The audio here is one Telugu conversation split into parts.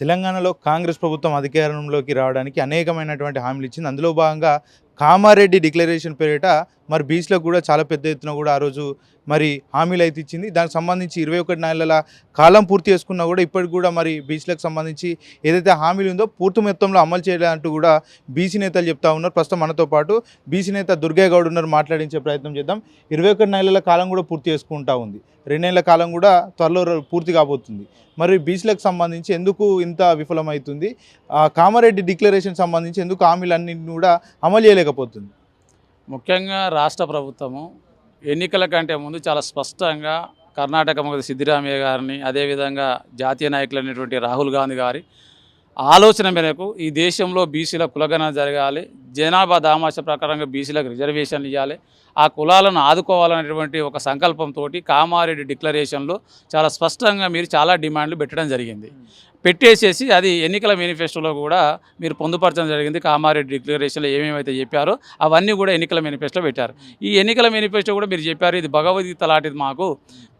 తెలంగాణలో కాంగ్రెస్ ప్రభుత్వం అధికారంలోకి రావడానికి అనేకమైనటువంటి హామీలు ఇచ్చింది. అందులో భాగంగా కామారెడ్డి డిక్లరేషన్ పేరిట మరి బీచ్లకు కూడా చాలా పెద్ద ఎత్తున కూడా ఆ రోజు మరి హామీలు అయితే ఇచ్చింది. దానికి సంబంధించి ఇరవై ఒకటి నెలల కాలం పూర్తి చేసుకున్నా కూడా ఇప్పటికి కూడా మరి బీచ్లకు సంబంధించి ఏదైతే హామీలు ఉందో పూర్తి మొత్తంలో అమలు చేయాలంటూ కూడా బీసీ నేతలు చెప్తా ఉన్నారు. ప్రస్తుతం మనతో పాటు బీసీ నేత దుర్గయ్య గౌడ్ ఉన్నారు. మాట్లాడించే ప్రయత్నం చేద్దాం. ఇరవై ఒకటి నెలల కాలం కూడా పూర్తి చేసుకుంటా ఉంది. రెండేళ్ళ కాలం కూడా త్వరలో పూర్తి కాబోతుంది. మరి బీచ్లకు సంబంధించి ఎందుకు ఇంత విఫలమవుతుంది ఆ కామారెడ్డి డిక్లరేషన్ సంబంధించి ఎందుకు హామీలన్నింటిని కూడా అమలు చేయలేకపోతుంది. ముఖ్యంగా రాష్ట్ర ప్రభుత్వము ఎన్నికల కంటే ముందు చాలా స్పష్టంగా కర్ణాటక ముఖ్యమంత్రి సిద్ధిరామయ్య గారిని అదేవిధంగా జాతీయ నాయకులైనటువంటి రాహుల్ గాంధీ గారి ఆలోచన మేరకు ఈ దేశంలో బీసీల కులగణన జరగాలి జనాభా దామాష ప్రకారంగా బీసీలకు రిజర్వేషన్లు ఇవ్వాలి ఆ కులాలను ఆదుకోవాలనేటువంటి ఒక సంకల్పంతో కామారెడ్డి డిక్లరేషన్లో చాలా స్పష్టంగా మీరు చాలా డిమాండ్లు పెట్టడం జరిగింది. పెట్టేసేసి అది ఎన్నికల మేనిఫెస్టోలో కూడా మీరు పొందుపరచడం జరిగింది. కామారెడ్డి డిక్లరేషన్లో ఏమేమైతే చెప్పారో అవన్నీ కూడా ఎన్నికల మేనిఫెస్టో పెట్టారు. ఈ ఎన్నికల మేనిఫెస్టో కూడా మీరు చెప్పారు ఇది భగవద్గీత లాంటిది మాకు.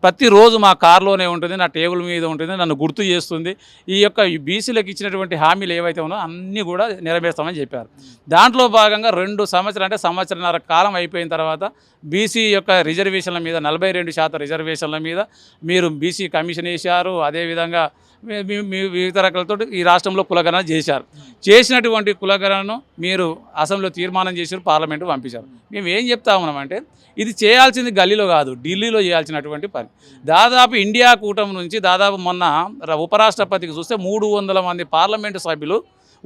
ప్రతిరోజు మా కారులోనే ఉంటుంది నా టేబుల్ మీద ఉంటుంది నన్ను గుర్తు చేస్తుంది. ఈ యొక్క బీసీలకు ఇచ్చినటువంటి హామీలు ఏవైతే ఉన్నాయో అన్నీ కూడా నెరవేర్స్తామని చెప్పారు. దాంట్లో భాగంగా రెండు సంవత్సరాలు అంటే సంవత్సరన్నర కాలం అయిపోయిన తర్వాత బీసీ యొక్క రిజర్వేషన్ల మీద నలభై రెండు శాతం రిజర్వేషన్ల మీద మీరు బీసీ కమిషన్ వేశారు. అదేవిధంగా మీ- వివిధ రకాలతో ఈ రాష్ట్రంలో కులగణన చేశారు. చేసినటువంటి కులగణను మీరు అసెంబ్లీలో తీర్మానం చేశారు పార్లమెంటు పంపించారు. మేము ఏం చెప్తా ఉన్నామంటే ఇది చేయాల్సింది గల్లీలో కాదు ఢిల్లీలో చేయాల్సినటువంటి పని. దాదాపు ఇండియా కూటమి నుంచి దాదాపు మొన్న ఉపరాష్ట్రపతికి చూస్తే మూడు వందల మంది పార్లమెంటు సభ్యులు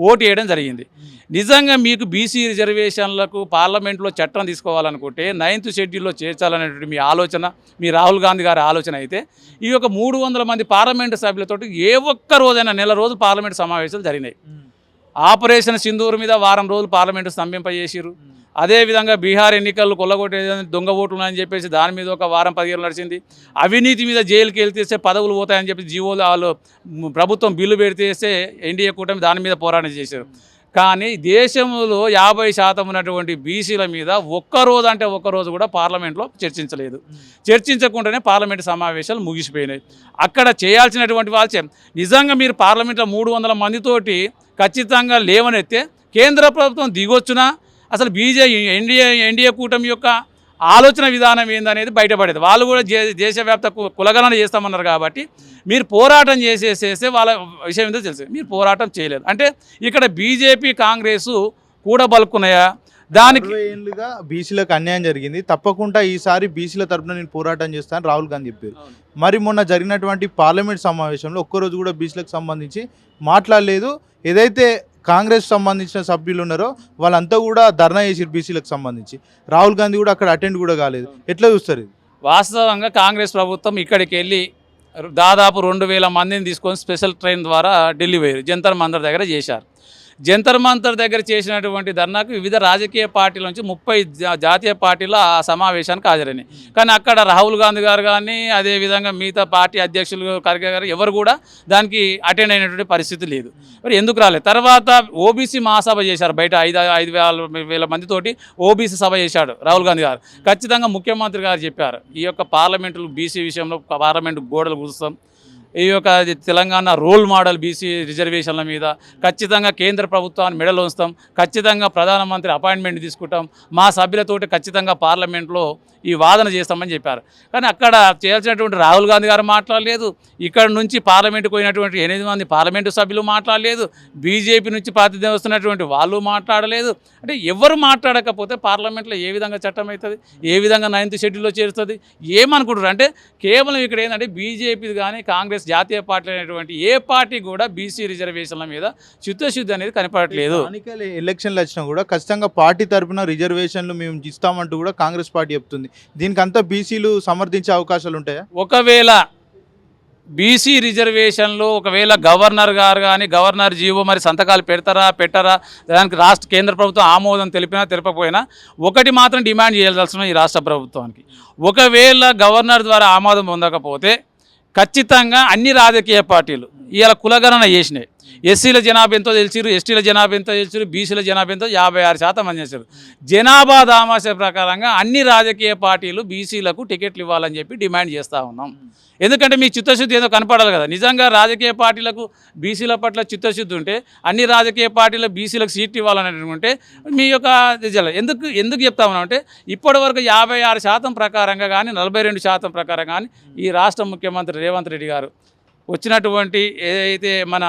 ఓటు వేయడం జరిగింది. నిజంగా మీకు బీసీ రిజర్వేషన్లకు పార్లమెంట్లో చట్టం తీసుకోవాలనుకుంటే నైన్త్ షెడ్యూల్లో చేర్చాలనేటువంటి మీ ఆలోచన మీ రాహుల్ గాంధీ గారి ఆలోచన అయితే ఈ యొక్క మూడు వందల మంది పార్లమెంటు సభ్యులతోటి ఏ ఒక్క రోజైనా నెల రోజులు పార్లమెంటు సమావేశాలు జరిగినాయి. ఆపరేషన్ సింధూర్ మీద వారం రోజులు పార్లమెంటు స్తంభింపజేసిరు అదేవిధంగా బీహార్ ఎన్నికలు కొల్లగొట్టే దొంగ ఓట్లు అని చెప్పేసి దాని మీద ఒక వారం పదిహేను నడిచింది. అవినీతి మీద జైలుకి వెళ్తేస్తే పదవులు పోతాయని చెప్పి జీవోలు వాళ్ళు ప్రభుత్వం బిల్లు పెడితేస్తే ఎన్డీఏ కూటమి దాని మీద పోరాటం చేశారు. కానీ దేశంలో యాభై శాతం ఉన్నటువంటి బీసీల మీద ఒక్కరోజు అంటే ఒక్కరోజు కూడా పార్లమెంట్లో చర్చించలేదు. చర్చించకుండానే పార్లమెంట్ సమావేశాలు ముగిసిపోయినాయి. అక్కడ చేయాల్సినటువంటి వాళ్ళు చే- నిజంగా మీరు పార్లమెంట్లో మూడు వందల మందితోటి ఖచ్చితంగా లేవనెత్తే కేంద్ర ప్రభుత్వం దిగొచ్చునా? అసలు బీజే ఎన్డీఏ ఎన్డీఏ కూటమి యొక్క ఆలోచన విధానం ఏందనేది బయటపడేది. వాళ్ళు కూడా దేశవ్యాప్త కులగణన చేస్తామన్నారు కాబట్టి మీరు పోరాటం చేసేసేస్తే వాళ్ళ విషయం ఏందో తెలుసు. మీరు పోరాటం చేయలేదు. అంటే ఇక్కడ బీజేపీ కాంగ్రెస్ కూడబలుకున్నాయా దానికి ఏళ్ళుగా బీసీలకు అన్యాయం జరిగింది. తప్పకుండా ఈసారి బీసీల తరపున నేను పోరాటం చేస్తానని రాహుల్ గాంధీ చెప్పారు. మరి మొన్న జరిగినటువంటి పార్లమెంట్ సమావేశంలో ఒక్కరోజు కూడా బీసీలకు సంబంధించి మాట్లాడలేదు. ఏదైతే కాంగ్రెస్ సంబంధించిన సభ్యులు ఉన్నారో వాళ్ళంతా కూడా ధర్నా చేసిరు బీసీలకు సంబంధించి. రాహుల్ గాంధీ కూడా అక్కడ అటెండ్ కూడా కాలేదు. ఎట్లా చూస్తారు ఇది? వాస్తవంగా కాంగ్రెస్ ప్రభుత్వం ఇక్కడికి వెళ్ళి దాదాపు రెండు వేల మందిని తీసుకొని స్పెషల్ ట్రైన్ ద్వారా ఢిల్లీ పోయారు. జంతర్ మందర్ దగ్గర చేశారు. జంతర్ మంతర్ దగ్గర చేసినటువంటి ధర్నాకు వివిధ రాజకీయ పార్టీల నుంచి ముప్పై జాతీయ పార్టీలు ఆ సమావేశానికి హాజరైనాయి. కానీ అక్కడ రాహుల్ గాంధీ గారు కానీ అదేవిధంగా మిగతా పార్టీ అధ్యక్షులు ఖర్గే గారు ఎవరు కూడా దానికి అటెండ్ అయినటువంటి పరిస్థితి లేదు. మరి ఎందుకు రాలేదు? తర్వాత ఓబీసీ మహాసభ చేశారు బయట ఐదు ఐదు వేల వేల మందితోటి ఓబీసీ సభ చేశాడు రాహుల్ గాంధీ గారు. ఖచ్చితంగా ముఖ్యమంత్రి గారు చెప్పారు ఈ యొక్క పార్లమెంటు బీసీ విషయంలో పార్లమెంటు గోడలు కూర్చుతాం ఈ యొక్క తెలంగాణ రోల్ మోడల్ బీసీ రిజర్వేషన్ల మీద ఖచ్చితంగా కేంద్ర ప్రభుత్వాన్ని మెడలు ఉంచుతాం. ఖచ్చితంగా ప్రధానమంత్రి అపాయింట్మెంట్ తీసుకుంటాం. మా సభ్యులతోటి ఖచ్చితంగా పార్లమెంట్లో ఈ వాదన చేస్తామని చెప్పారు. కానీ అక్కడ చేయాల్సినటువంటి రాహుల్ గాంధీ గారు మాట్లాడలేదు. ఇక్కడ నుంచి పార్లమెంట్కి పోయినటువంటి ఎనిమిది మంది పార్లమెంటు సభ్యులు మాట్లాడలేదు. బీజేపీ నుంచి ప్రాతినిధ్యం వస్తున్నటువంటి వాళ్ళు మాట్లాడలేదు. అంటే ఎవరు మాట్లాడకపోతే పార్లమెంట్లో ఏ విధంగా చట్టం అవుతుంది? ఏ విధంగా నైన్త్ షెడ్యూల్లో చేరుతుంది? ఏమనుకుంటారు అంటే కేవలం ఇక్కడ ఏంటంటే బీజేపీ కానీ కాంగ్రెస్ జాతీయ పార్టీ అనేటువంటి ఏ పార్టీ కూడా బీసీ రిజర్వేషన్ల మీద చిత్తశుద్ధి అనేది కనపడట్లేదు. ఎలక్షన్లు వచ్చినా కూడా ఖచ్చితంగా పార్టీ తరపున రిజర్వేషన్లు మేము ఇస్తామంటూ కూడా కాంగ్రెస్ పార్టీ చెప్తుంది. దీనికంతా బీసీలు సమర్థించే అవకాశాలు ఉంటాయా? ఒకవేళ బీసీ రిజర్వేషన్లో ఒకవేళ గవర్నర్ గారు కానీ గవర్నర్ జీవో మరి సంతకాలు పెడతారా పెట్టరా? దానికి రాష్ట్ర కేంద్ర ప్రభుత్వం ఆమోదం తెలిపినా తెలపకపోయినా ఒకటి మాత్రం డిమాండ్ చేయాల్సిన ఈ రాష్ట్ర ప్రభుత్వానికి. ఒకవేళ గవర్నర్ ద్వారా ఆమోదం పొందకపోతే ఖచ్చితంగా అన్ని రాజకీయ పార్టీలు ఇవాళ కులగణన చేసినాయి. ఎస్సీల జనాభా ఎంతో తెలిసిరు ఎస్టీల జనాభా ఎంతో తెలిసిరు బీసీల జనాభా ఎంతో యాభై ఆరు శాతం మంది జనాభా దామాష ప్రకారంగా అన్ని రాజకీయ పార్టీలు బీసీలకు టికెట్లు ఇవ్వాలని చెప్పి డిమాండ్ చేస్తూ ఉన్నాం. ఎందుకంటే మీ చిత్తశుద్ధి ఏదో కనపడాలి కదా. నిజంగా రాజకీయ పార్టీలకు బీసీల పట్ల చిత్తశుద్ధి ఉంటే అన్ని రాజకీయ పార్టీల బీసీలకు సీట్ ఇవ్వాలని అనుకుంటే మీ యొక్క ఎందుకు ఎందుకు చెప్తా ఉన్నాం ఇప్పటి వరకు యాభై ఆరు శాతం ప్రకారంగా కానీ నలభై రెండు శాతం ప్రకారం కానీ ఈ రాష్ట్ర ముఖ్యమంత్రి రేవంత్ రెడ్డి గారు వచ్చినటువంటి ఏదైతే మన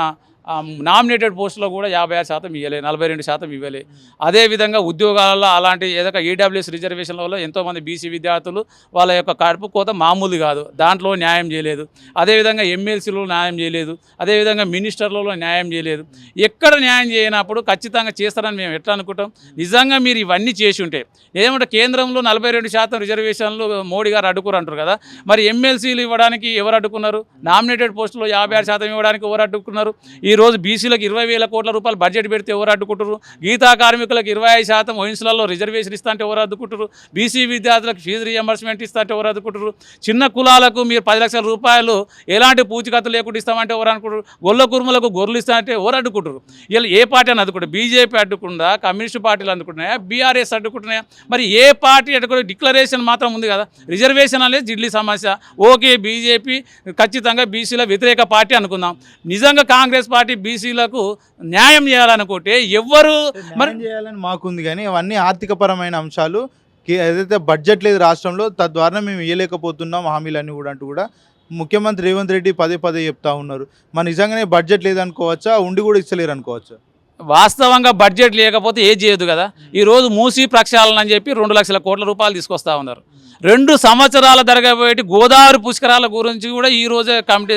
నామినేటెడ్ పోస్టులో కూడా యాభై ఆరు శాతం ఇవ్వలే నలభై రెండు శాతం ఇవ్వలే. అదేవిధంగా ఉద్యోగాలలో అలాంటి ఏదో ఈడబ్ల్యూఎస్ రిజర్వేషన్ల వల్ల ఎంతోమంది బీసీ విద్యార్థులు వాళ్ళ యొక్క కడుపు కోత మామూలు కాదు దాంట్లో న్యాయం చేయలేదు. అదేవిధంగా ఎమ్మెల్సీలో న్యాయం చేయలేదు అదేవిధంగా మినిస్టర్లలో న్యాయం చేయలేదు. ఎక్కడ న్యాయం చేయనప్పుడు ఖచ్చితంగా చేస్తారని మేము ఎట్లా అనుకుంటాం? నిజంగా మీరు ఇవన్నీ చేసి ఉంటే ఏమంటే కేంద్రంలో నలభై రెండు శాతం రిజర్వేషన్లు మోడీ గారు అడ్డుకోరు అంటారు కదా మరి ఎమ్మెల్సీలు ఇవ్వడానికి ఎవరు అడ్డుకున్నారు? నామినేటెడ్ పోస్టులో యాభై ఆరు శాతం ఇవ్వడానికి ఎవరు అడ్డుకున్నారు? ఈ రోజు బీసీలకు ఇరవై వేల కోట్ల రూపాయలు బడ్జెట్ పెడితే ఎవరు అడ్డుకుంటారు? గీతా కార్మికులకు ఇరవై ఐదు శాతం వయసులలో రిజర్వేషన్ ఇస్తా అంటే ఎవరు అడ్డుకుంటారు? బీసీ విద్యార్థులకు ఫీజు రియంబర్స్మెంట్ ఇస్తా అంటే ఎవరు అడ్డుకుంటారు? చిన్న కులాలకు మీరు పది లక్షల రూపాయలు ఎలాంటి పూచికత్తు లేకుండా ఇస్తామంటే ఎవరు అనుకుంటారు? గొల్ల కురుములకు గొర్రెలు ఇస్తామంటే ఎవరు అడ్డుకుంటారు? వీళ్ళు ఏ పార్టీ అని అడ్డుకుంటారు? బీజేపీ అడ్డుకుండా కమ్యూనిస్ట్ పార్టీలు అడ్డుకుంటున్నాయా? బీఆర్ఎస్ అడ్డుకుంటున్నాయా? మరి ఏ పార్టీ అడ్డుకుంటే డిక్లరేషన్ మాత్రం ఉంది కదా. రిజర్వేషన్ అనేది జిడ్లీ సమస్య. ఓకే బీజేపీ ఖచ్చితంగా బీసీల వ్యతిరేక పార్టీ అనుకుందాం. నిజంగా కాంగ్రెస్ పార్టీ బీసీలకు న్యాయం చేయాలనుకుంటే ఎవ్వరు మరి చేయాలని మాకుంది కానీ అవన్నీ ఆర్థికపరమైన అంశాలు. కే- ఏదైతే బడ్జెట్ లేదు రాష్ట్రంలో తద్వారా మేము ఇవ్వలేకపోతున్నాం హామీలన్నీ కూడా అంటూ కూడా ముఖ్యమంత్రి రేవంత్ రెడ్డి పదే పదే చెప్తా ఉన్నారు. మరి నిజంగానే బడ్జెట్ లేదనుకోవచ్చా? ఉండి కూడా ఇస్తలేరు అనుకోవచ్చా వాస్తవంగా బడ్జెట్ లేకపోతే ఏం చేయదు కదా. ఈరోజు మూసి ప్రక్షాళన అని చెప్పి రెండు లక్షల కోట్ల రూపాయలు తీసుకొస్తా ఉన్నారు. రెండు సంవత్సరాల జరగబోయేటి గోదావరి పుష్కరాల గురించి కూడా ఈరోజే కమిటీ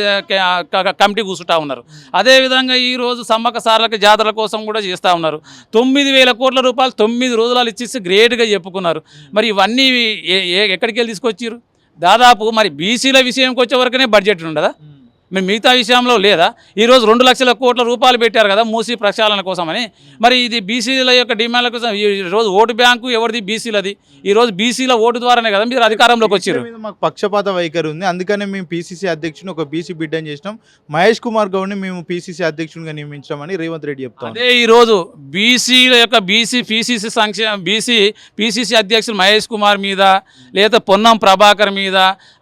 కమిటీ కూర్చుంటా ఉన్నారు. అదేవిధంగా ఈరోజు సమ్మక సమ్మక్క సార్లకి జాతరల కోసం కూడా చేస్తూ ఉన్నారు. తొమ్మిది వేల కోట్ల రూపాయలు తొమ్మిది రోజులు ఇచ్చేసి గ్రేట్గా చెప్పుకున్నారు. మరి ఇవన్నీ ఏ- ఏ- ఎక్కడికి వెళ్ళి తీసుకొచ్చారు దాదాపు మరి బీసీల విషయంకి వచ్చే వరకునే బడ్జెట్ ఉండదా? మరి మిగతా విషయంలో లేదా? ఈరోజు రెండు లక్షల కోట్ల రూపాయలు పెట్టారు కదా మూసి ప్రక్షాళన కోసమని. మరి ఇది బీసీల యొక్క డిమాండ్ల కోసం ఈ రోజు ఓటు బ్యాంకు ఎవరిది? బీసీలది. ఈ రోజు బీసీల ఓటు ద్వారానే కదా మీరు అధికారంలోకి వచ్చారు. మాకు పక్షపాత వైఖరి ఉంది. అందుకనే మేము పీసీసీ అధ్యక్షుని ఒక బీసీ బిడ్డని చేసినాం. మహేష్ కుమార్ గౌడ్ని మేము పీసీసీ అధ్యక్షునిగా నియమించామని రేవంత్ రెడ్డి చెప్తాం అదే ఈరోజు బీసీల యొక్క బీసీ పీసీసీ సంక్షేమ బీసీ పీసీసీ అధ్యక్షులు మహేష్ కుమార్ మీద లేదా పొన్నం ప్రభాకర్ మీద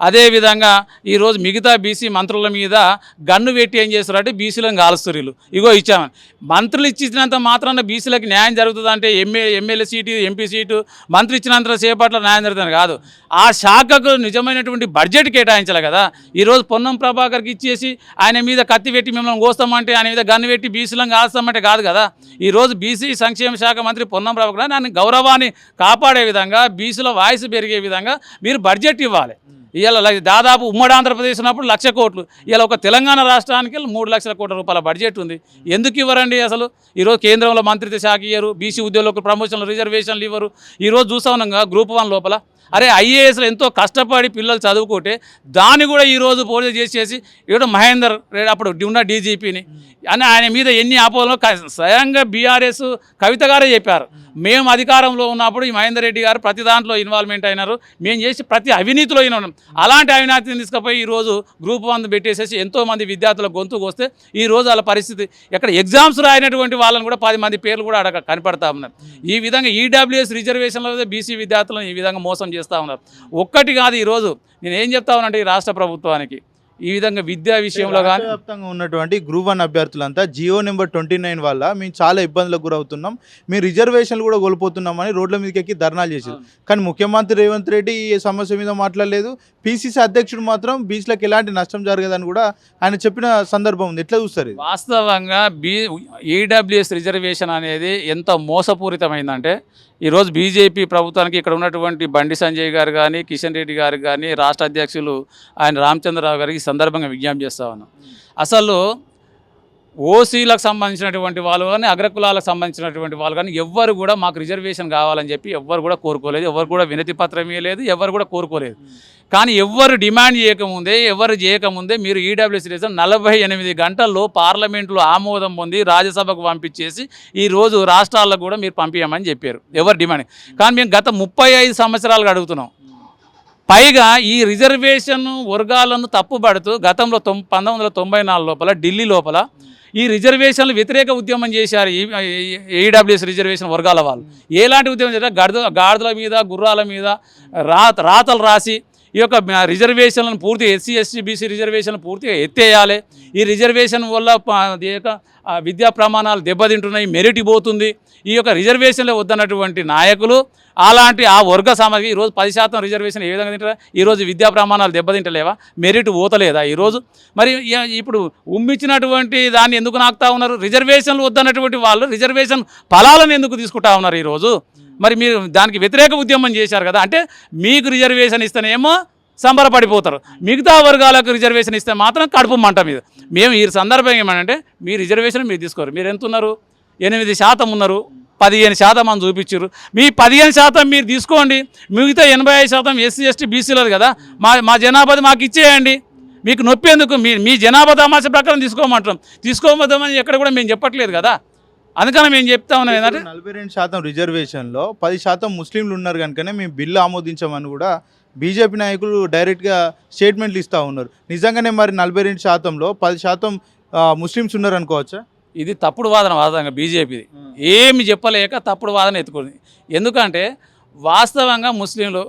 అదేవిధంగా ఈరోజు మిగతా బీసీ మంత్రుల మీద గన్ను పెట్టి ఏం చేస్తారంటే బీసీలను కాలుస్తారు ఇగో ఇచ్చామని. మంత్రులు ఇచ్చినంత మాత్రాన బీసీలకు న్యాయం జరుగుతుందంటే ఎంఏ ఎమ్మె ఎమ్మెల్యే సీటు ఎంపీ సీటు మంత్రి ఇచ్చినంత సేపట్లో న్యాయం జరుగుతుంది కాదు. ఆ శాఖకు నిజమైనటువంటి బడ్జెట్ కేటాయించాలి కదా. ఈరోజు పొన్నం ప్రభాకర్కి ఇచ్చేసి ఆయన మీద కత్తి పెట్టి మిమ్మల్ని కోస్తామంటే ఆయన మీద గన్ను పెట్టి బీసీలను కాస్తామంటే కాదు కదా. ఈరోజు బీసీ సంక్షేమ శాఖ మంత్రి పొన్నం ప్రభాకర్ నన్ను గౌరవాన్ని కాపాడే విధంగా బీసీల వాయిస్ పెరిగే విధంగా మీరు బడ్జెట్ ఇవ్వాలి. ఇవాళ దాదాపు ఉమ్మడి ఆంధ్రప్రదేశ్ ఉన్నప్పుడు లక్ష కోట్లు. ఇవాళ ఒక తెలంగాణ రాష్ట్రానికి మూడు లక్షల కోట్ల రూపాయల బడ్జెట్ ఉంది. ఎందుకు ఇవ్వరండి అసలు? ఈరోజు కేంద్రంలో మంత్రిత్వ శాఖ ఇయ్యరు బీసీ ఉద్యోగులకు ప్రమోషన్లు రిజర్వేషన్లు ఇవ్వరు. ఈరోజు చూస్తా ఉన్నాం గ్రూప్ వన్ లోపల. అరే ఐఏఎస్లో ఎంతో కష్టపడి పిల్లలు చదువుకుంటే దాన్ని కూడా ఈరోజు పోటీ చేసేసి ఇక్కడ మహేందర్ రెడ్డి అప్పుడు ఉన్న డీజీపీని. అని ఆయన మీద ఎన్ని ఆపోలో స్వయంగా బీఆర్ఎస్ కవిత గారే చెప్పారు. మేము అధికారంలో ఉన్నప్పుడు ఈ మహేందర్ రెడ్డి గారు ప్రతి దాంట్లో ఇన్వాల్వ్మెంట్ అయినారు. మేము చేసి ప్రతి అవినీతిలో అయిన ఉన్నాం. అలాంటి అవినీతిని తీసుకుపోయి ఈరోజు గ్రూప్ వన్ పెట్టేసేసి ఎంతోమంది విద్యార్థుల గొంతుకు వస్తే ఈ రోజు వాళ్ళ పరిస్థితి ఎక్కడ ఎగ్జామ్స్ రాయినటువంటి వాళ్ళని కూడా పది మంది పేర్లు కూడా అడగ కనపడతా ఉన్నారు. ఈ విధంగా ఈడబ్ల్యూఎస్ రిజర్వేషన్లో బీసీ విద్యార్థులను ఈ విధంగా మోసం చేస్తూ ఉన్నారు. ఒక్కటి కాదు ఈరోజు నేను ఏం చెప్తా ఉన్నానంటే ఈ రాష్ట్ర ప్రభుత్వానికి ఈ విధంగా విద్యా విషయంలో కానీ వ్యాప్తంగా ఉన్నటువంటి గ్రూప్ వన్ అభ్యర్థులంతా జియో నెంబర్ ట్వంటీ నైన్ వల్ల మేము చాలా ఇబ్బందులకు గురవుతున్నాం. మేము రిజర్వేషన్లు కూడా కోల్పోతున్నామని రోడ్ల మీదకి ఎక్కి ధర్నాలు చేశారు. కానీ ముఖ్యమంత్రి రేవంత్ రెడ్డి ఈ సమస్య మీద మాట్లాడలేదు. పీసీసీ అధ్యక్షుడు మాత్రం బీచ్లకు ఎలాంటి నష్టం జరగదని కూడా ఆయన చెప్పిన సందర్భం ఉంది. ఎట్లా చూస్తారు వాస్తవంగా బీ ఈడబ్ల్యూఎస్ రిజర్వేషన్ అనేది ఎంత మోసపూరితమైందంటే ఈరోజు బీజేపీ ప్రభుత్వానికి ఇక్కడ ఉన్నటువంటి బండి సంజయ్ గారు కానీ కిషన్ రెడ్డి గారు కానీ రాష్ట్ర అధ్యక్షులు ఆయన రామచంద్రరావు గారికి సందర్భంగా విజ్ఞప్తి చేస్తా ఉన్నాం. అసలు ఓసీలకు సంబంధించినటువంటి వాళ్ళు కానీ అగ్రకులాలకు సంబంధించినటువంటి వాళ్ళు కానీ ఎవ్వరు కూడా మాకు రిజర్వేషన్ కావాలని చెప్పి ఎవ్వరు కూడా కోరుకోలేదు ఎవరు కూడా వినతి పత్రం లేదు ఎవరు కూడా కోరుకోలేదు. కానీ ఎవ్వరు డిమాండ్ చేయకముందే ఎవరు చేయకముందే మీరు ఈడబ్ల్యూసీ రిజర్వ్ నలభై ఎనిమిది గంటల్లో పార్లమెంట్లో ఆమోదం పొంది రాజ్యసభకు పంపించేసి ఈ రోజు రాష్ట్రాలకు కూడా మీరు పంపించమని చెప్పారు. ఎవరు డిమాండ్? కానీ మేము గత ముప్పై ఐదు సంవత్సరాలుగా అడుగుతున్నాం. పైగా ఈ రిజర్వేషన్ వర్గాలను తప్పుపడుతూ గతంలో తొం పంతొమ్మిది వందల తొంభై నాలుగు లోపల ఢిల్లీ లోపల ఈ రిజర్వేషన్లు వ్యతిరేక ఉద్యమం చేశారు ఈ రిజర్వేషన్ వర్గాల వాళ్ళు. ఎలాంటి ఉద్యమం చేశారు? గడుద గాడిదల మీద గుర్రాల మీద రాత రాతలు రాసి ఈ యొక్క రిజర్వేషన్లను పూర్తి ఎస్సీ ఎస్టీ బీసీ రిజర్వేషన్ పూర్తిగా ఎత్తేయాలి. ఈ రిజర్వేషన్ వల్ల ఈ యొక్క విద్యా ప్రమాణాలు దెబ్బతింటున్నాయి మెరిట్ పోతుంది ఈ యొక్క రిజర్వేషన్లో వద్దన్నటువంటి నాయకులు అలాంటి ఆ వర్గ సామాజిక ఈరోజు పది శాతం రిజర్వేషన్ ఏ విధంగా తింటారా? ఈరోజు విద్యా ప్రమాణాలు దెబ్బతింటలేవా? మెరిట్ పోతలేదా ఈరోజు మరి ఇప్పుడు ఉమ్మిచ్చినటువంటి దాన్ని ఎందుకు నాకుతా ఉన్నారు? రిజర్వేషన్లు వద్దన్నటువంటి వాళ్ళు రిజర్వేషన్ ఫలాలను ఎందుకు తీసుకుంటా ఉన్నారు ఈరోజు మరి మీరు దానికి వ్యతిరేక ఉద్యమం చేశారు కదా అంటే మీకు రిజర్వేషన్ ఇస్తేనేమో సంబరపడిపోతారు. మిగతా వర్గాలకు రిజర్వేషన్ ఇస్తే మాత్రం కడుపు మంట మీద. మేము ఈ సందర్భం ఏమంటే మీ రిజర్వేషన్ మీరు తీసుకోరు. మీరు ఎంత ఉన్నారు ఎనిమిది శాతం ఉన్నారు. పదిహేను శాతం అని చూపించారు మీ పదిహేను శాతం మీరు తీసుకోండి. మిగతా ఎనభై ఐదు శాతం ఎస్సీ ఎస్టీ బీసీలది కదా. మా మా జనాభాది మాకు ఇచ్చేయండి. మీకు నొప్పి ఎందుకు? మీ మీ జనాభా తమాషా ప్రకారం తీసుకోమంటాం తీసుకోమని ఎక్కడ కూడా మేము చెప్పట్లేదు కదా. అందుకని మేము చెప్తా ఉన్నాం ఏంటంటే నలభై రెండు శాతం రిజర్వేషన్లో పది శాతం ముస్లింలు ఉన్నారు కనుకనే మేము బిల్లు ఆమోదించామని కూడా బీజేపీ నాయకులు డైరెక్ట్గా స్టేట్మెంట్లు ఇస్తూ ఉన్నారు. నిజంగానే మరి నలభై రెండు శాతంలో పది శాతం ముస్లిమ్స్ ఉన్నారు అనుకోవచ్చా? ఇది తప్పుడు వాదన వాదనగా బీజేపీది. ఏమి చెప్పలేక తప్పుడు వాదన ఎత్తుకుంది. ఎందుకంటే వాస్తవంగా ముస్లింలు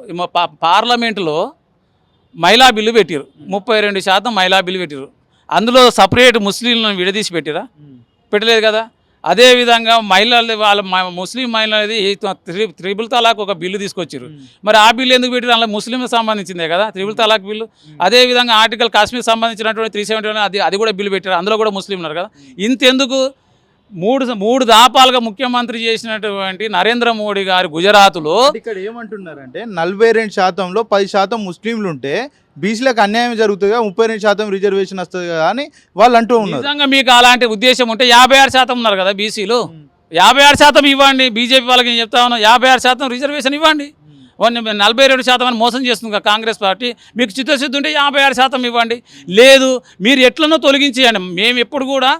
పార్లమెంటులో మహిళా బిల్లు పెట్టారు. ముప్పై రెండు శాతం మహిళా బిల్లు పెట్టారు. అందులో సపరేట్ ముస్లింలను విడదీసి పెట్టిరా? పెట్టలేదు కదా? అదేవిధంగా మహిళలు వాళ్ళ ముస్లిం మహిళలది త్రి త్రిబుల్ తలాక్ ఒక బిల్లు తీసుకొచ్చారు మరి ఆ బిల్లు ఎందుకు పెట్టారు అందులో ముస్లింలకు సంబంధించిందే కదా త్రిబుల్ తలాక్ బిల్లు. అదేవిధంగా ఆర్టికల్ కాశ్మీర్ సంబంధించినటువంటి త్రీ సెవెంటీ అది అది కూడా బిల్లు పెట్టారు. అందులో కూడా ముస్లిం ఉన్నారు కదా. ఇంతెందుకు మూడు మూడు దాపాలుగా ముఖ్యమంత్రి చేసినటువంటి నరేంద్ర మోడీ గారు గుజరాత్లో ఇక్కడ ఏమంటున్నారంటే నలభై రెండు శాతంలో పది శాతం ముస్లింలు ఉంటే బీసీలకు అన్యాయం జరుగుతుంది ముప్పై రెండు శాతం రిజర్వేషన్ వస్తుంది కదా అని వాళ్ళు అంటూ ఉన్నారు. నిజంగా మీకు అలాంటి ఉద్దేశం ఉంటే యాభై ఆరు శాతం ఉన్నారు కదా బీసీలు? యాభై ఆరు శాతం ఇవ్వండి బీజేపీ వాళ్ళకి చెప్తా ఉన్నాను యాభై ఆరు శాతం రిజర్వేషన్ ఇవ్వండి. నలభై రెండు శాతం అని మోసం చేస్తుంది కాంగ్రెస్ పార్టీ. మీకు చిత్తశుద్ధి ఉంటే యాభై ఆరు శాతం ఇవ్వండి. లేదు మీరు ఎట్లనో తొలగించేయండి. మేము ఎప్పుడు కూడా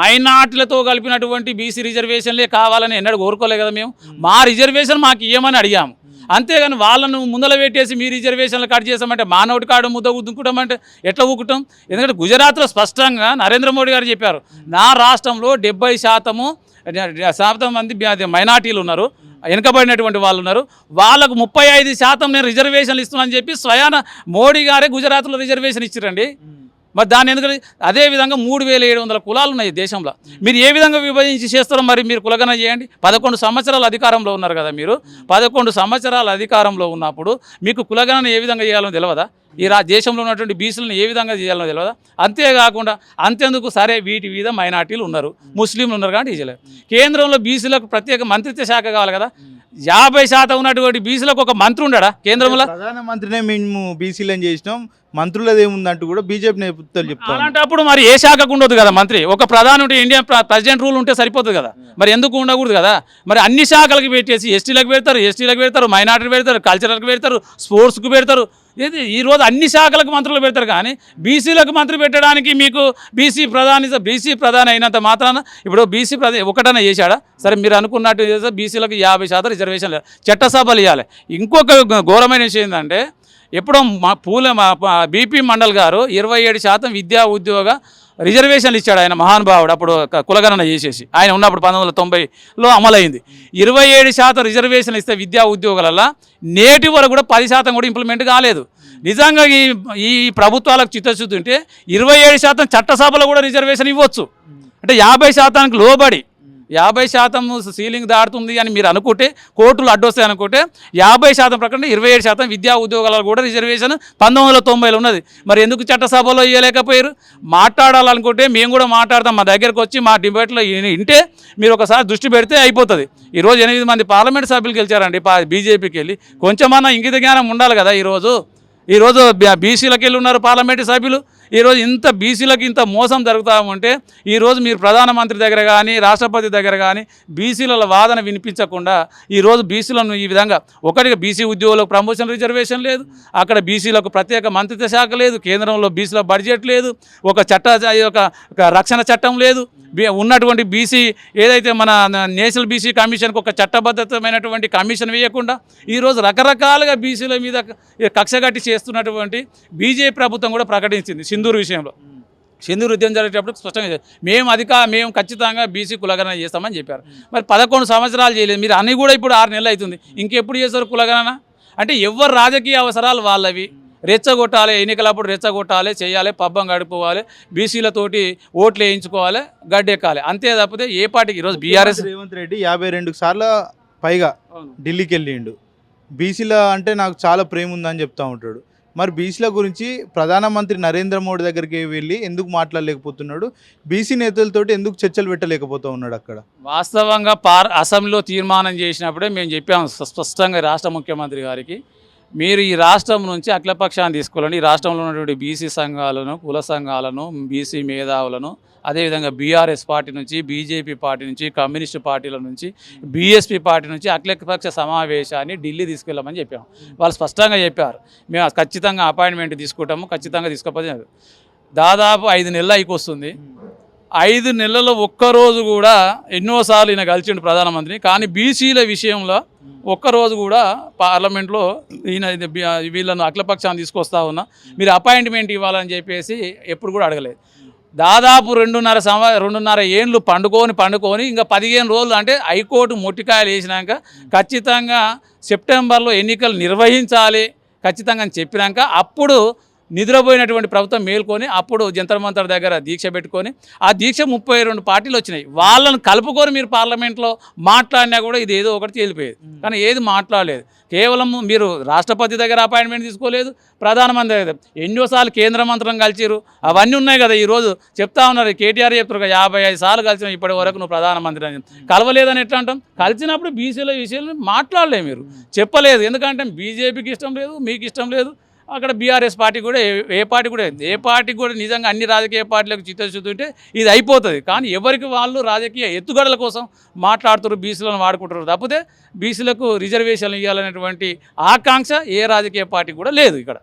మైనార్టీలతో కలిపినటువంటి బీసీ రిజర్వేషన్లే కావాలని ఎన్నడూ కోరుకోలే కదా మేము. మా రిజర్వేషన్ మాకు ఇవ్వమని అడిగాము. అంతేగాని వాళ్ళను ముందల పెట్టేసి మీ రిజర్వేషన్లు కట్ చేసామంటే మానవుడి కాడు ముద్ద ఉద్దుకుంటాం అంటే ఎట్లా ఊకుతాం ఎందుకంటే గుజరాత్లో స్పష్టంగా నరేంద్ర మోడీ గారు చెప్పారు నా రాష్ట్రంలో డెబ్బై శాతము శాతం మంది మైనార్టీలు ఉన్నారు. వెనుకబడినటువంటి వాళ్ళు ఉన్నారు. వాళ్ళకు ముప్పై ఐదు శాతం నేను రిజర్వేషన్లు ఇస్తున్నానని చెప్పి స్వయాన మోడీ గారే గుజరాత్లో రిజర్వేషన్ ఇచ్చారండి. మరి దాన్ని ఎందుకంటే అదే విధంగా మూడు వేల ఏడు వందల కులాలు ఉన్నాయి దేశంలో. మీరు ఏ విధంగా విభజించి చేస్తారో మరి మీరు కులగన చేయండి. పదకొండు సంవత్సరాల అధికారంలో ఉన్నారు కదా మీరు. పదకొండు సంవత్సరాల అధికారంలో ఉన్నప్పుడు మీకు కులగణన ఏ విధంగా చేయాలో తెలియదా ఈ రా దేశంలో ఉన్నటువంటి బీసీలను ఏ విధంగా చేయాలో తెలియదా అంతేకాకుండా అంతేందుకు సరే వీటి మీద మైనార్టీలు ఉన్నారు. ముస్లింలు ఉన్నారు కానీ చేయలేదు కేంద్రంలో బీసీలకు ప్రత్యేక మంత్రిత్వ శాఖ కావాలి కదా. యాభై శాతం ఉన్నటువంటి బీసీలకు ఒక మంత్రి ఉండడా కేంద్రంలో? ప్రధానమంత్రినే మేము బీసీలను చేసినాం. మంత్రులది ఏముందంటూ కూడా బీజేపీ నేతలు చెప్తారు. అలాంటప్పుడు మరి ఏ శాఖకు ఉండదు కదా మంత్రి? ఒక ప్రధాని ఉంటే ఇండియా ప్రెసిడెంట్ రూల్ ఉంటే సరిపోతుంది కదా? మరి ఎందుకు ఉండకూడదు కదా? మరి అన్ని శాఖలకు పెట్టేసి ఎస్టీలకు పెడతారు ఎస్టీలకు పెడతారు మైనార్టీ పెడతారు కల్చరల్కి పెడతారు స్పోర్ట్స్కు పెడతారు. ఇది ఈరోజు అన్ని శాఖలకు మంత్రులు పెడతారు కానీ బీసీలకు మంత్రి పెట్టడానికి మీకు బీసీ ప్రధాని బీసీ ప్రధాని అయినంత మాత్రాన ఇప్పుడు బీసీ ప్రధాని ఒకటన చేశాడా? సరే మీరు అనుకున్నట్టు బీసీలకు యాభై శాతం రిజర్వేషన్ లేదు. చట్టసభలు ఇవ్వాలి ఇంకొక ఘోరమైన విషయం ఏంటంటే ఎప్పుడో మా పూల బీపీ మండల్ గారు ఇరవై ఏడు శాతం విద్యా ఉద్యోగ రిజర్వేషన్లు ఇచ్చాడు ఆయన మహానుభావుడు. అప్పుడు కులగణన చేసేసి. ఆయన ఉన్నప్పుడు పంతొమ్మిది వందల తొంభైలో అమలైంది. ఇరవై ఏడు శాతం రిజర్వేషన్లు ఇస్తే విద్యా ఉద్యోగాలలో నేటి వరకు కూడా పది శాతం కూడా ఇంప్లిమెంట్ కాలేదు. నిజంగా ఈ ఈ ప్రభుత్వాలకు చిత్తశుద్ధి ఉంటే ఇరవై ఏడు శాతం చట్టసభలో కూడా రిజర్వేషన్ ఇవ్వచ్చు. అంటే యాభై శాతానికి లోబడి యాభై శాతం సీలింగ్ దాడుతుంది అని మీరు అనుకుంటే కోర్టులు అడ్డొస్తాయి అనుకుంటే యాభై శాతం ప్రకారం ఇరవై ఏడు శాతం విద్యా ఉద్యోగాలకు కూడా రిజర్వేషన్ పంతొమ్మిది వందల తొంభైలో ఉన్నది. మరి ఎందుకు చట్టసభలో ఇవ్వలేకపోయారు మాట్లాడాలనుకుంటే మేము కూడా మాట్లాడతాం. మా దగ్గరకు వచ్చి మా డిబేట్లో వింటే మీరు ఒకసారి దృష్టి పెడితే అయిపోతుంది. ఈరోజు ఎనిమిది మంది పార్లమెంట్ సభ్యులు గెలిచారండి. పా- బీజేపీకి వెళ్ళి. కొంచెమన్నా ఇంగిత జ్ఞానం ఉండాలి కదా ఈరోజు. ఈరోజు బీసీలకు వెళ్ళి ఉన్నారు పార్లమెంటు సభ్యులు. ఈరోజు ఇంత బీసీలకు ఇంత మోసం జరుగుతా ఉంటే ఈరోజు మీరు ప్రధానమంత్రి దగ్గర కానీ రాష్ట్రపతి దగ్గర కానీ బీసీల వాదన వినిపించకుండా ఈరోజు బీసీలను ఈ విధంగా ఒకటిగా బీసీ ఉద్యోగులకు ప్రమోషన్ రిజర్వేషన్ లేదు అక్కడ బీసీలకు ప్రత్యేక మంత్రిత్వ శాఖ లేదు కేంద్రంలో బీసీల బడ్జెట్ లేదు ఒక చట్ట ఒక రక్షణ చట్టం లేదు. ఉన్నటువంటి బీసీ ఏదైతే మన నేషనల్ బీసీ కమిషన్కి ఒక చట్టబద్ధతమైనటువంటి కమిషన్ వేయకుండా ఈరోజు రకరకాలుగా బీసీల మీద కక్షగట్టి చేస్తున్నటువంటి బీజేపీ ప్రభుత్వం కూడా ప్రకటించింది. సింధూరు విషయంలో. సింధూరు ఉద్యమం జరిగేటప్పుడు స్పష్టంగా. మేము అధిక మేము ఖచ్చితంగా బీసీ కులగణన చేస్తామని చెప్పారు. మరి పదకొండు సంవత్సరాలు చేయలేదు. మీరు అన్నీ కూడా ఇప్పుడు ఆరు నెలలు అవుతుంది. ఇంకెప్పుడు చేస్తారు కులగణన? అంటే ఎవరు రాజకీయ అవసరాలు వాళ్ళవి. రెచ్చగొట్టాలి ఎన్నికలప్పుడు రెచ్చగొట్టాలి చేయాలి పబ్బం గడుపుకోవాలి బీసీలతోటి ఓట్లు వేయించుకోవాలి గడ్డెక్కాలి. అంతే తప్పితే ఏ పార్టీకి? ఈరోజు బీఆర్ఎస్ రేవంత్ రెడ్డి యాభై రెండు సార్ల పైగా ఢిల్లీకి వెళ్ళిండు. బీసీల అంటే నాకు చాలా ప్రేమ ఉందని చెప్తా ఉంటాడు. మరి బీసీల గురించి ప్రధానమంత్రి నరేంద్ర మోడీ దగ్గరికి వెళ్ళి ఎందుకు మాట్లాడలేకపోతున్నాడు? బీసీ నేతలతోటి ఎందుకు చర్చలు పెట్టలేకపోతా ఉన్నాడు అక్కడ? వాస్తవంగా పార్ అసెంబ్లీలో తీర్మానం చేసినప్పుడే మేము చెప్పాము స్పష్టంగా రాష్ట్ర ముఖ్యమంత్రి గారికి మీరు ఈ రాష్ట్రం నుంచి అఖిలపక్షాన్ని తీసుకోవాలని ఈ రాష్ట్రంలో ఉన్నటువంటి బీసీ సంఘాలను కుల సంఘాలను బీసీ మేధావులను అదేవిధంగా బీఆర్ఎస్ పార్టీ నుంచి బీజేపీ పార్టీ నుంచి కమ్యూనిస్ట్ పార్టీల నుంచి బీఎస్పీ పార్టీ నుంచి అఖిలపక్ష సమావేశాన్ని ఢిల్లీ తీసుకెళ్ళమని చెప్పాము వాళ్ళు స్పష్టంగా చెప్పారు. మేము ఖచ్చితంగా అపాయింట్మెంట్ తీసుకుంటాము ఖచ్చితంగా తీసుకోకపోతే దాదాపు ఐదు నెలలు అయికొస్తుంది ఐదు నెలల్లో ఒక్కరోజు కూడా ఎన్నోసార్లు ఈయన కలిసిండు ప్రధానమంత్రిని. కానీ బీసీల విషయంలో ఒక్కరోజు కూడా పార్లమెంట్లో ఈయన వీళ్ళను అఖిలపక్షాన్ని తీసుకొస్తా ఉన్నా. మీరు అపాయింట్మెంట్ ఇవ్వాలని చెప్పేసి ఎప్పుడు కూడా అడగలేదు. దాదాపు రెండున్నర సంవ రెండున్నర ఏండ్లు పండుకొని పండుకొని ఇంకా పదిహేను రోజులు అంటే హైకోర్టు మొట్టికాయలు వేసినాక ఖచ్చితంగా సెప్టెంబర్లో ఎన్నికలు నిర్వహించాలి ఖచ్చితంగా అని చెప్పినాక అప్పుడు నిద్రపోయినటువంటి ప్రభుత్వం మేల్కొని అప్పుడు జంతర్ మంతర్ దగ్గర దీక్ష పెట్టుకొని ఆ దీక్ష ముప్పై రెండు పార్టీలు వచ్చినాయి. వాళ్ళను కలుపుకొని మీరు పార్లమెంట్లో మాట్లాడినా కూడా ఇది ఏదో ఒకటి తేలిపోయేది. కానీ ఏది మాట్లాడలేదు. కేవలం మీరు రాష్ట్రపతి దగ్గర అపాయింట్మెంట్ తీసుకోలేదు ప్రధానమంత్రి దగ్గర. ఎన్నోసార్లు కేంద్ర మంత్రం కలిసిరు అవన్నీ ఉన్నాయి కదా ఈరోజు చెప్తా ఉన్నారు. కేటీఆర్ చెప్తారు కదా, యాభై ఐదు సార్లు కలిసిన ఇప్పటి వరకు నువ్వు ప్రధానమంత్రి అని. కలవలేదని ఎట్లా అంటాం? కలిసినప్పుడు బీసీల విషయాలు మాట్లాడలేదు మీరు. చెప్పలేదు. ఎందుకంటే బీజేపీకి ఇష్టం లేదు మీకు ఇష్టం లేదు. అక్కడ బీఆర్ఎస్ పార్టీ కూడా ఏ- పార్టీ కూడా ఏ పార్టీ కూడా నిజంగా అన్ని రాజకీయ పార్టీలకు చిత్తశుద్ధి ఉంటే ఇది అయిపోతుంది. కానీ ఎవరికి వాళ్ళు రాజకీయ ఎత్తుగడల కోసం మాట్లాడుతారు బీసీలను వాడుకుంటారు తప్పితే బీసీలకు రిజర్వేషన్లు ఇవ్వాలనేటువంటి ఆకాంక్ష ఏ రాజకీయ పార్టీ కూడా లేదు ఇక్కడ.